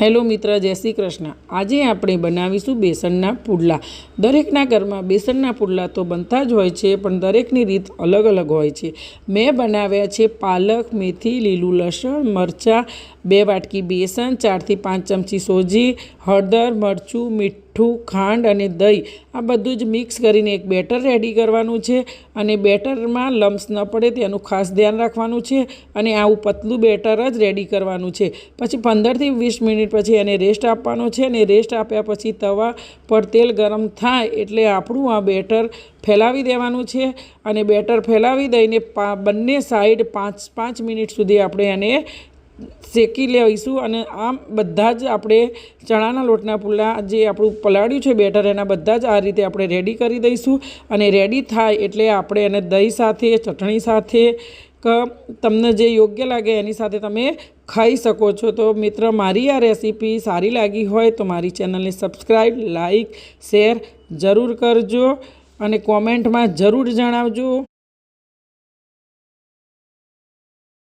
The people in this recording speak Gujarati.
હેલો મિત્ર, જય શ્રી કૃષ્ણ. આજે આપણે બનાવીશું બેસનના પુડલા. દરેકના ઘરમાં બેસનના પુડલા તો બનતા જ હોય છે, પણ દરેકની રીત અલગ અલગ હોય છે. મેં બનાવ્યા છે પાલક, મેથી, લીલું લસણ, મરચાં, બે વાટકી બેસન, ચારથી પાંચ ચમચી સોજી, હળદર, મરચું, મીઠું, ખાંડ અને દહીં. આ બધું જ મિક્સ કરીને એક બેટર રેડી કરવાનું છે અને બેટરમાં લમ્સ ન પડે તેનું ખાસ ધ્યાન રાખવાનું છે અને આવું પતલું બેટર જ રેડી કરવાનું છે. પછી પંદરથી વીસ મિનિટ પછી એને રેસ્ટ આપવાનો છે અને રેસ્ટ આપ્યા પછી તવા પર તેલ ગરમ થાય એટલે આપણું આ બેટર ફેલાવી દેવાનું છે અને બેટર ફેલાવી દઈને પા બંને સાઈડ પાંચ પાંચ મિનિટ સુધી આપણે એને શેકી લઈશું અને આમ બધા જ આપણે ચણાના લોટના પુલ્લા જે આપણું પલાળ્યું છે બેટર એના બધા જ આ રીતે આપણે રેડી કરી દઈશું અને રેડી થાય એટલે આપણે એને દહીં સાથે, ચટણી સાથે ક તમને જે યોગ્ય લાગે એની સાથે તમે ખાઈ શકો છો. તો મિત્ર, મારી આ રેસીપી સારી લાગી હોય તો મારી ચેનલને સબસ્ક્રાઈબ લાઈક શેર જરૂર કરજો અને કોમેન્ટમાં જરૂર જણાવજો.